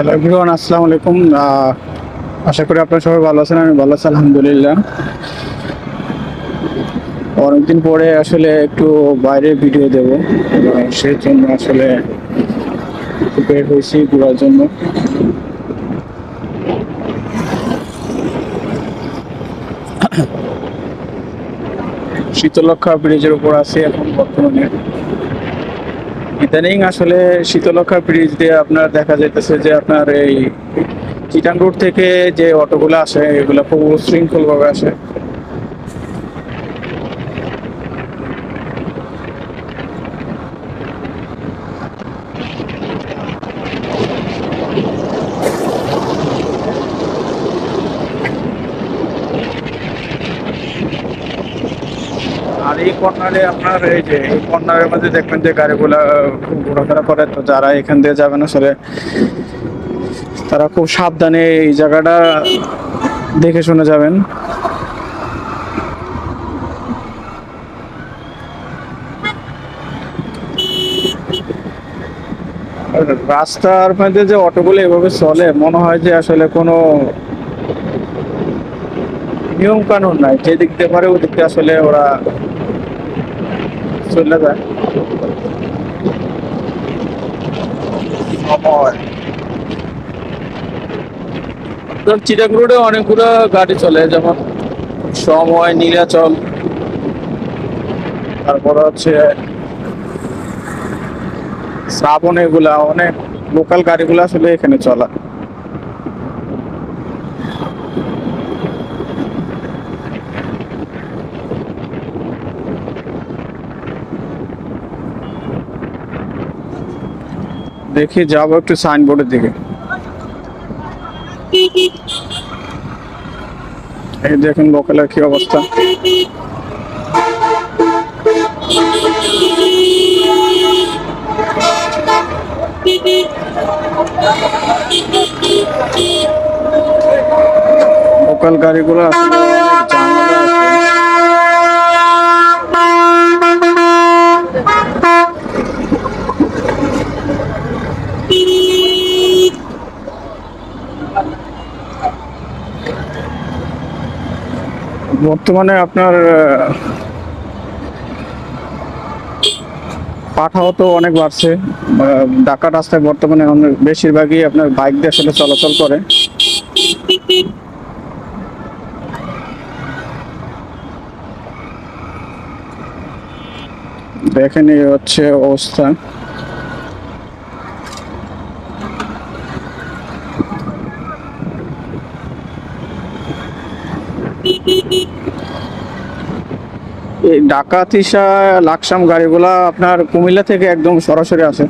Hello everyone, আসসালামু আলাইকুম। আশা করি আপনারা সবাই ভালো আছেন, আমি ভালো আছি, আলহামদুলিল্লাহ। অনেকদিন পরে আসলে একটু বাইরে ভিডিও দেব সেই জন্য আসলে বের হয়েছি ঘোরার জন্য। শীতলক্ষা ব্রিজের উপর আছি এখন বর্তমানে। ইদানিং আসলে শীতলক্ষা ব্রিজ দিয়ে আপনার দেখা যাইতেছে যে আপনার এই চিটান রোড থেকে যে অটোগুলো আসে, এগুলো খুব উশৃঙ্খল ভাবে আসে। আর এই কর্নারে আপনার এই যে, এই কর্নারের মধ্যে দেখবেন যে গাড়িগুলা ঘোরাফেরা করে। তো যারা এখান দিয়ে যাবেন আসলে, তারা খুব সাবধানে এই জায়গাটা দেখে শুনে যাবেন। রাস্তার মধ্যে যে অটোগুলো এভাবে চলে, মনে হয় যে আসলে কোনো নিয়ম কানুন নাই। যেদিক দিয়ে পারে ওদিক আসলে ওরা চলে যায়। চিটাং রোডে অনেকগুলো গাড়ি চলে যেমন সময় নীলাচল তারপর হচ্ছে শ্রাবণ এগুলা অনেক লোকাল গাড়িগুলো আসলে এখানে চলা। দেখি যাব একটু সাইনবোর্ডের দিকে এই দেখেন লোকালের কি অবস্থা লোকাল গাড়িগুলো আসলে অনেক ঝামেলা আছে। বর্তমানে আপনার পাঠাও তো অনেক বাড়ছে। ঢাকা রাস্তায় বর্তমানে অনেক, বেশিরভাগই আপনার বাইক দিয়ে আসলে চলাচল করে। দেখেন এই হচ্ছে অবস্থা। এই ঢাকা লাকসাম গাড়িগুলা আপনার কুমিল্লা থেকে একদম সরাসরি আসে।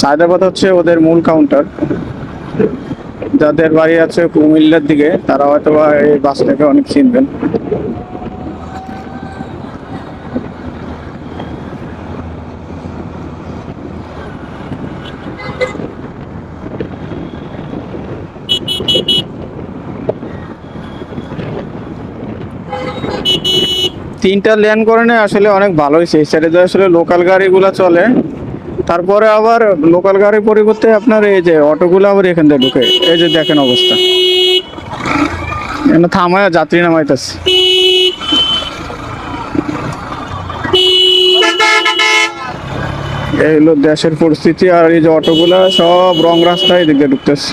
সায়দাবাদ হচ্ছে ওদের মূল কাউন্টার যাদের বাড়ি আছে কুমিল্লার দিকে, তারা হয়তো বা এই বাসটাকে অনেক চিনবেন। তিনটা লেন করে নেয়, আসলে অনেক ভালো হয়েছে এই সাইডে আসলে লোকাল গাড়িগুলো চলে। তারপরে আবার লোকাল গাড়ির পরিবর্তে আপনার এই যে অটোগুলো আবার এখান থেকে ঢুকে। এই যে দেখেন অবস্থা। এখানে থামায় যাত্রী নামাইতেছে। এই হলো দেশের পরিস্থিতি আর এই যে অটোগুলা সব রং রাস্তায় এদিক ঢুকতেছে।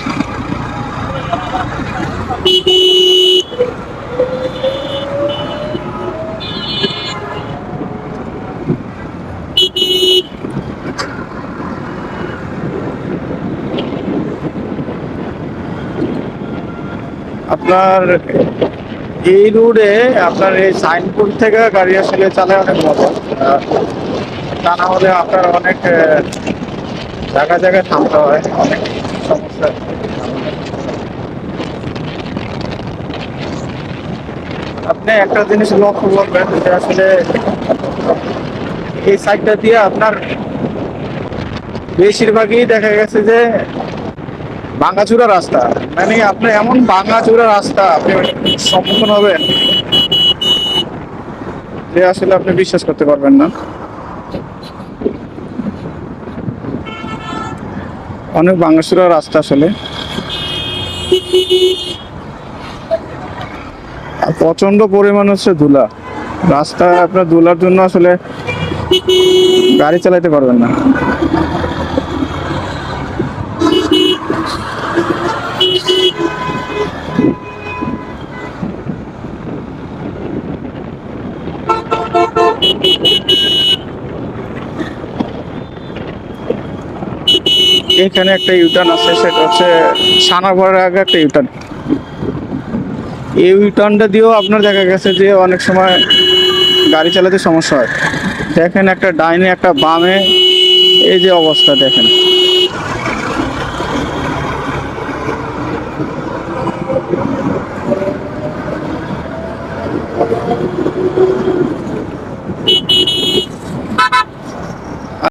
আপনার এই রোডে আপনার এই সাইনপুর থেকে গাড়ি আসলে চালায় অনেক মজা তা না হলে আপনার অনেক আহ, জায়গায় জায়গায় থামতে হয় অনেক সমস্যা। আপনি একটা জিনিস লক্ষ্য করবেন যে আসলে এই সাইডটা দিয়ে আপনার বেশিরভাগই দেখা গেছে যে ভাঙাচুরা রাস্তা। মানে আপনি এমন ভাঙাচুরা রাস্তা, আপনি সম্মুখীন হবেন যে আসলে আপনি বিশ্বাস করতে পারবেন না। অনেক ভাঙাচোরা রাস্তা আসলে। আর প্রচণ্ড পরিমাণ হচ্ছে ধুলা। রাস্তায় আপনার ধুলার জন্য আসলে গাড়ি চালাতে পারবেন না। এখানে একটা ইউটার্ন আছে, সেটা হচ্ছে সানাগড়ের আগে একটা ইউটার্ন এই ইউটার্নটা দিয়েও আপনার দেখা গেছে যে অনেক সময় গাড়ি চালাতে সমস্যা হয়। দেখেন একটা ডাইনে, একটা বামে, এই যে অবস্থা দেখেন।